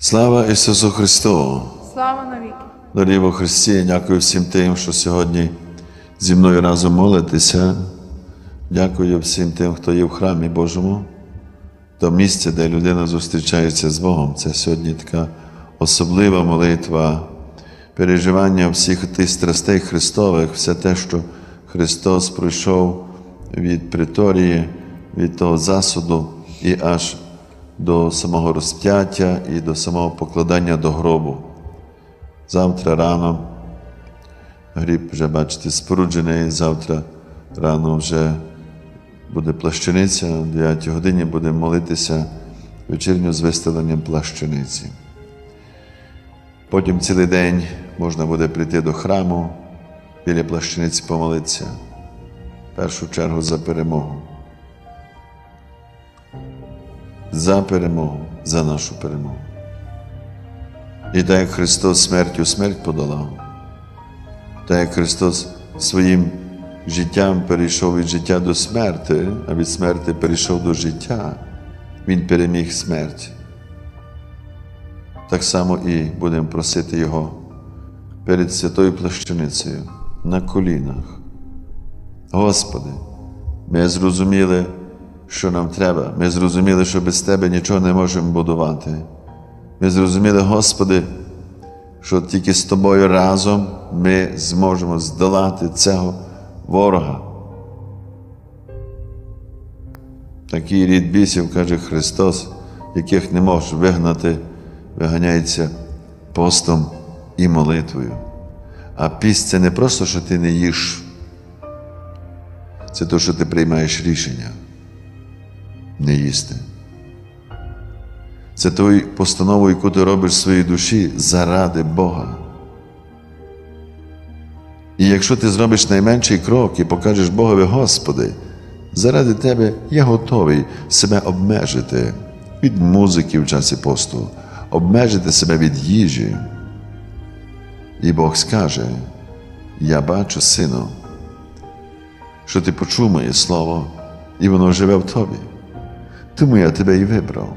Слава Ісусу Христу! Слава навіки! Дорогі во Христі, дякую всім тим, що сьогодні зі мною разом молитеся. Дякую всім тим, хто є в храмі Божому, то місце, де людина зустрічається з Богом. Це сьогодні така особлива молитва, переживання всіх тих страстей Христових, все те, що Христос пройшов від приторії, від того засуду і аж до самого розп'яття і до самого покладання до гробу. Завтра рано гріб вже, бачите, споруджений. Завтра рано вже буде плащаниця, о 9 годині будемо молитися вечірню з виставленням плащаниці. Потім цілий день можна буде прийти до храму, біля плащаниці помолитися. В першу чергу за перемогу. За перемогу, за нашу перемогу. І так як Христос смертю смерть подолав, так як Христос своїм життям перейшов від життя до смерти, а від смерти перейшов до життя, Він переміг смерть. Так само і будемо просити Його перед святою плащаницею на колінах. Господи, ми зрозуміли, що нам треба. Ми зрозуміли, що без Тебе нічого не можемо будувати. Ми зрозуміли, Господи, що тільки з Тобою разом ми зможемо здолати цього ворога. Такий рід бісів, каже Христос, яких не можеш вигнати, виганяється постом і молитвою. А піст це не просто, що ти не їш, це те, що ти приймаєш рішення не їсти. Це той постанову, яку ти робиш в своїй душі заради Бога. І якщо ти зробиш найменший крок і покажеш Богові, Господи, заради Тебе я готовий себе обмежити від музики в часі посту, обмежити себе від їжі. І Бог скаже: Я бачу, сину, що ти почув моє слово, і воно живе в тобі. Тому я тебе і вибрав.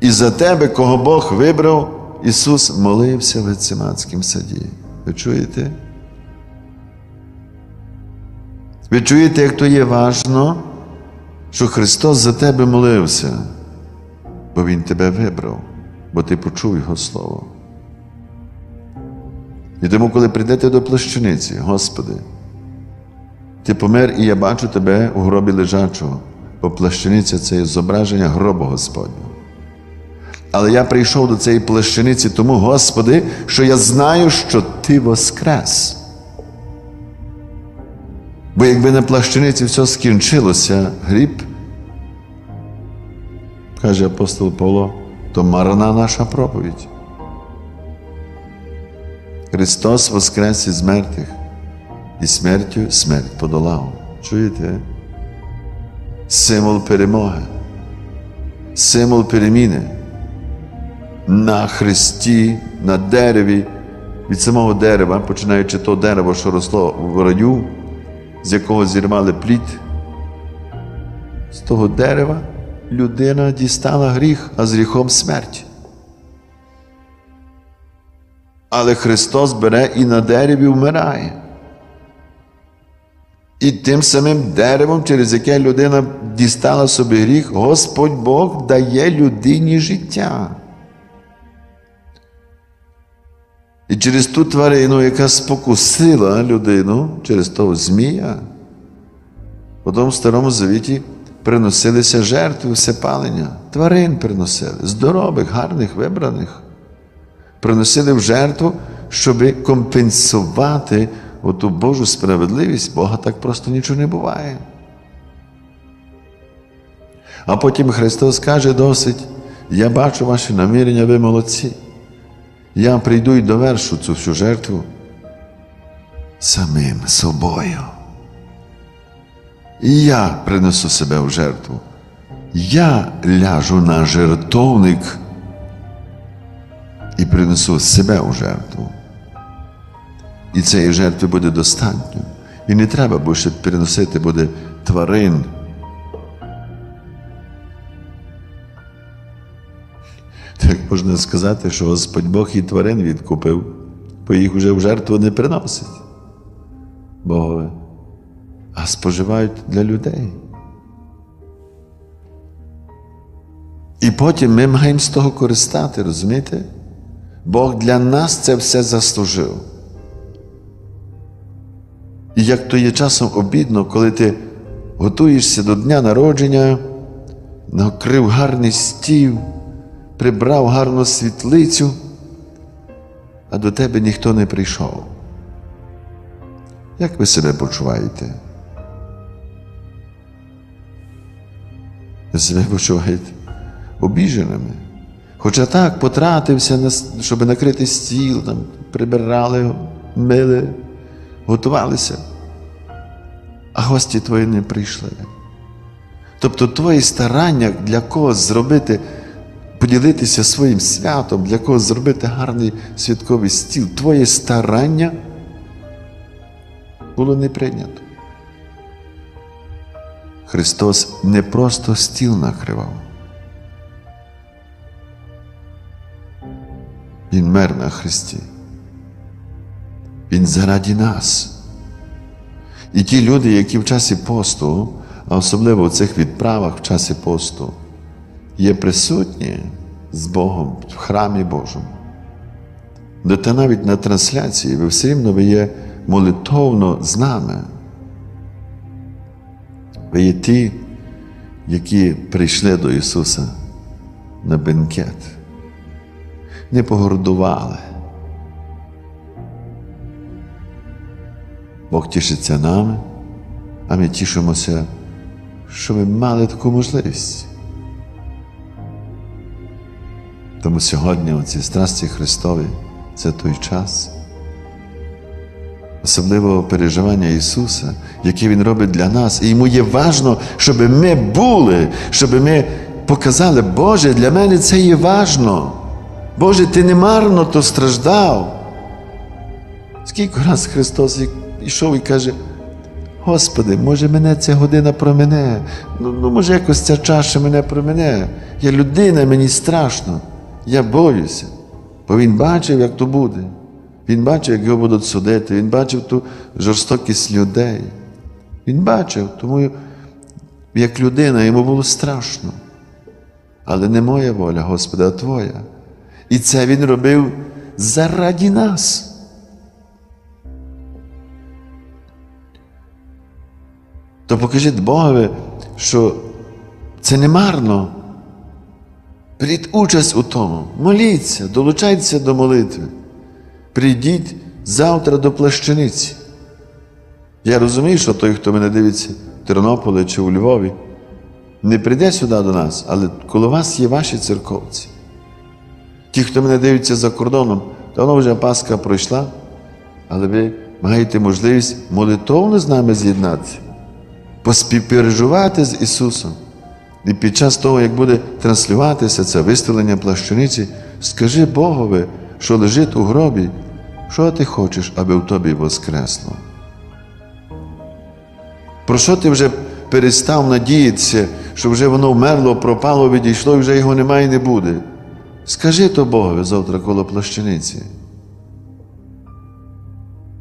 І за тебе, кого Бог вибрав, Ісус молився в Гециманському саді. Ви чуєте? Ви чуєте, як то є важно, що Христос за тебе молився, бо Він тебе вибрав, бо ти почув Його Слово. І тому, коли прийдете до плащаниці, Господи, ти помер, і я бачу тебе у гробі лежачого, бо плащаниця це є зображення гробу Господнього. Але я прийшов до цієї плащаниці тому, Господи, що я знаю, що Ти воскрес. Бо якби на плащаниці все скінчилося, гріб, каже апостол Павло, то марна наша проповідь. Христос воскрес із мертвих, і смертю смерть подолав. Чуєте? Символ перемоги, символ переміни на хресті, на дереві, від самого дерева, починаючи то дерево, що росло в раю, з якого зірвали плід. З того дерева людина дістала гріх, а з гріхом смерть. Але Христос бере і на дереві вмирає. І тим самим деревом, через яке людина дістала собі гріх, Господь Бог дає людині життя. І через ту тварину, яка спокусила людину, через того Змія, потім в Старому Завіті приносилися жертви всепалення. Тварин приносили, здорових, гарних, вибраних. Приносили в жертву, щоб компенсувати оту Божу справедливість, Бога так просто нічого не буває. А потім Христос каже досить, я бачу ваші намірення, ви молодці. Я прийду і довершу цю всю жертву самим собою. І я принесу себе в жертву. Я ляжу на жертовник і принесу себе у жертву. І цієї жертви буде достатньо. І не треба більше переносити буде тварин Так можна сказати, що Господь Бог і тварин відкупив, бо їх вже в жертву не приносить. Богове, а споживають для людей. І потім ми маємо з того користати, розумієте? Бог для нас це все заслужив. І як то є часом обідно, коли ти готуєшся до дня народження, накрив гарний стіл, прибрав гарну світлицю, а до тебе ніхто не прийшов. Як ви себе почуваєте? Себе почуваєте обіженими. Хоча так потратився, щоб накрити стіл, там, прибирали, мили, готувалися, а гості твої не прийшли. Тобто твої старання для когось зробити, поділитися своїм святом, для когось зробити гарний святковий стіл, твоє старання було не прийнято. Христос не просто стіл накривав. Він мер на Христі. Він заради нас. І ті люди, які в часі посту, а особливо в цих відправах в часі посту, є присутні з Богом в храмі Божому. Де та навіть на трансляції ви все рівно ви є молитовно з нами. Ви є ті, які прийшли до Ісуса на бенкет не погордували. Бог тішиться нами, а ми тішимося, що ми мали таку можливість. Тому сьогодні оці страсті Христові це той час. Особливо переживання Ісуса, яке Він робить для нас. І йому є важно, щоб ми були, щоб ми показали, Боже, для мене це є важно. Боже, ти не марно то страждав. Скільки раз Христос йшов і каже, Господи, може мене ця година промене, ну, ну може якось ця чаша мене промене. Я людина, мені страшно, я боюся. Бо він бачив, як то буде. Він бачив, як його будуть судити, він бачив ту жорстокість людей. Він бачив, тому як людина йому було страшно. Але не моя воля, Господи, а Твоя. І це Він робив заради нас. То покажіть Богові, що це не марно. Беріть участь у тому, моліться, долучайтеся до молитви. Прийдіть завтра до плащаниці. Я розумію, що той, хто мене дивиться в Тернополі чи у Львові, не прийде сюди до нас, але коло вас є ваші церковці. Ті, хто мене дивиться за кордоном, давно вже Пасха пройшла, але ви маєте можливість молитовно з нами з'єднатися, поспівпереживати з Ісусом. І під час того, як буде транслюватися це виставлення плащаниці, скажи Богові, що лежить у гробі, що ти хочеш, аби в тобі воскресло. Про що ти вже перестав надіятися, що вже воно вмерло, пропало, відійшло і вже його немає і не буде. Скажи то Богові завтра коло плащаниці.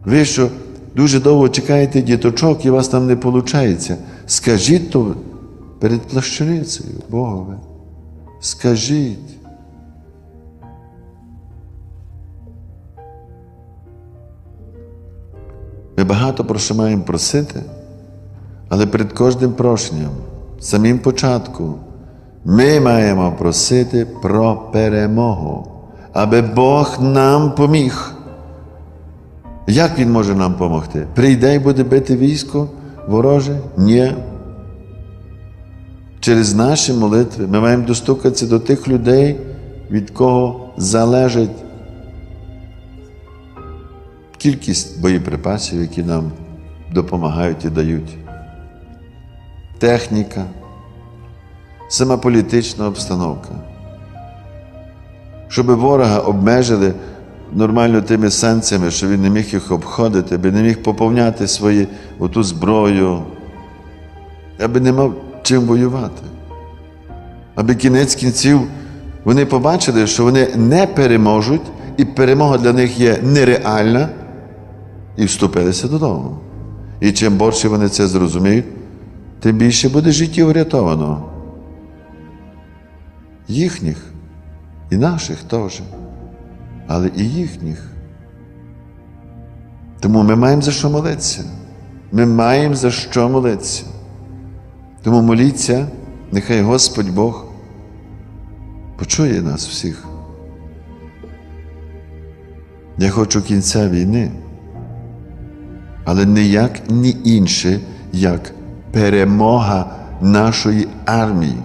Ви що дуже довго чекаєте діточок і у вас там не виходить. Скажіть то перед плащаницею Богове. Скажіть. Ми багато про що маємо просити, але перед кожним прошенням, самим початку, ми маємо просити про перемогу, аби Бог нам поміг. Як Він може нам допомогти? Прийде і буде бити військо вороже? Ні. Через наші молитви ми маємо достукатися до тих людей, від кого залежить кількість боєприпасів, які нам допомагають і дають. Техніка, сама політична обстановка. Щоб ворога обмежили нормально тими санкціями, що він не міг їх обходити, аби не міг поповняти свою оту зброю, аби не мав чим воювати. Аби кінець кінців Вони побачили, що вони не переможуть, і перемога для них є нереальна, і вступилися додому. І чим більше вони це зрозуміють, тим більше буде життя врятовано. Їхніх і наших теж, але і їхніх. Тому ми маємо за що молитися. Ми маємо за що молитися. Тому моліться, нехай Господь Бог почує нас всіх. Я хочу кінця війни, але ніяк ні інше, як перемога нашої армії.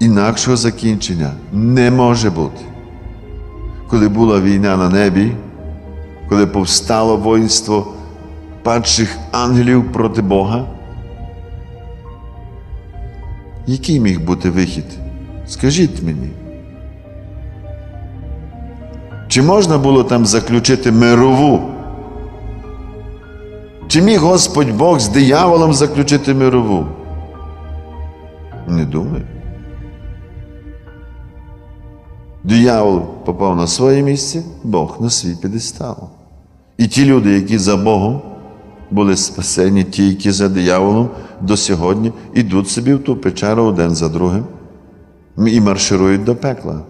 Інакшого закінчення не може бути. Коли була війна на небі, коли повстало воїнство падших ангелів проти Бога, який міг бути вихід? Скажіть мені. Чи можна було там заключити мирову? Чи міг Господь Бог з дияволом заключити мирову? Не думаю. Диявол попав на своє місце, Бог на свій підестал. І ті люди, які за Богом були спасені, ті, які за дияволом до сьогодні йдуть собі в ту печеру один за другим і марширують до пекла.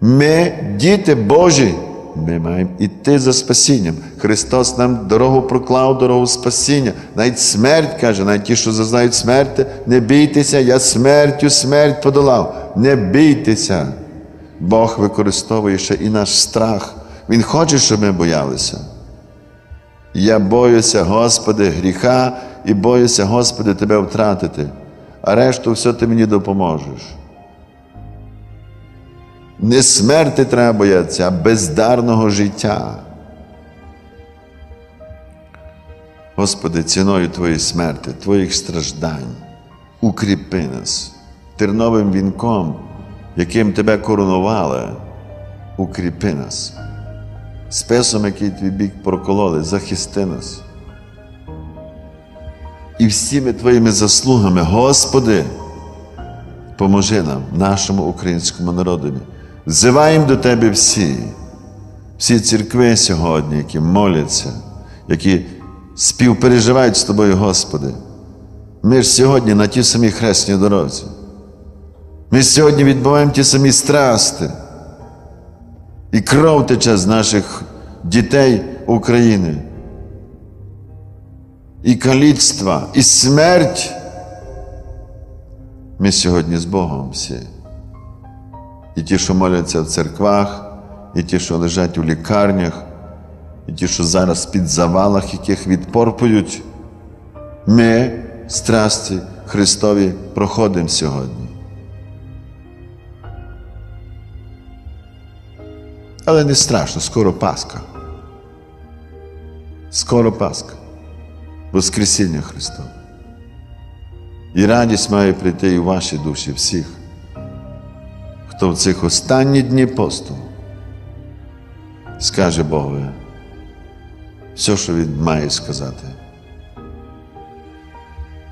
Ми, діти Божі, ми маємо йти за спасінням. Христос нам дорогу проклав, дорогу спасіння. Навіть смерть каже, навіть ті, що зазнають смерти, не бійтеся, я смертю смерть подолав. Не бійтеся. Бог використовує ще і наш страх. Він хоче, щоб ми боялися. Я боюся, Господи, гріха і боюся, Господи, Тебе втратити, а решту все ти мені допоможеш. Не смерти треба боятися, а бездарного життя. Господи, ціною Твоєї смерти, Твоїх страждань, укріпи нас терновим вінком, яким Тебе коронували, укріпи нас. Списом, який твій бік прокололи, захисти нас. І всіми Твоїми заслугами, Господи, поможи нам, нашому українському народові. Взиваємо до Тебе всі, всі церкви сьогодні, які моляться, які співпереживають з Тобою, Господи. Ми ж сьогодні на тій самій хресній дорозі. Ми сьогодні відбуваємо ті самі страсти. І кров тече з наших дітей України. І каліцтва, і смерть. Ми сьогодні з Богом всі. І ті, що моляться в церквах, і ті, що лежать у лікарнях, і ті, що зараз під завалах, яких відпорпують, ми страсті Христові проходимо сьогодні. Але не страшно, скоро Пасха. Скоро Пасха. Воскресіння Христове. І радість має прийти і в ваші душі всіх, хто в цих останні дні посту скаже Богові все, що він має сказати.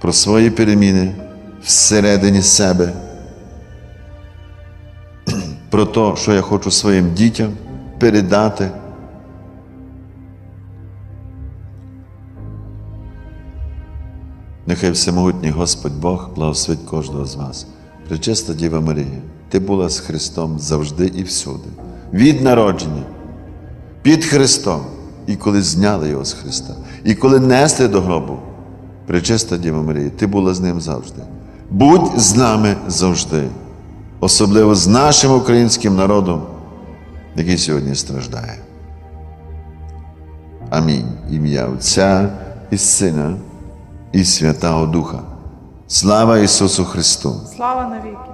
Про свої переміни всередині себе, про те, що я хочу своїм дітям передати. Нехай всемогутній Господь Бог благословить кожного з вас. Пречиста Діва Марія, ти була з Христом завжди і всюди, від народження, під Христом, і коли зняли його з Христа, і коли несли до гробу. Пречиста Діва Марія, ти була з ним завжди. Будь з нами завжди, особливо з нашим українським народом, який сьогодні страждає. Амінь. Ім'я Отця і Сина і Святого Духа. Слава Ісусу Христу! Слава навіки!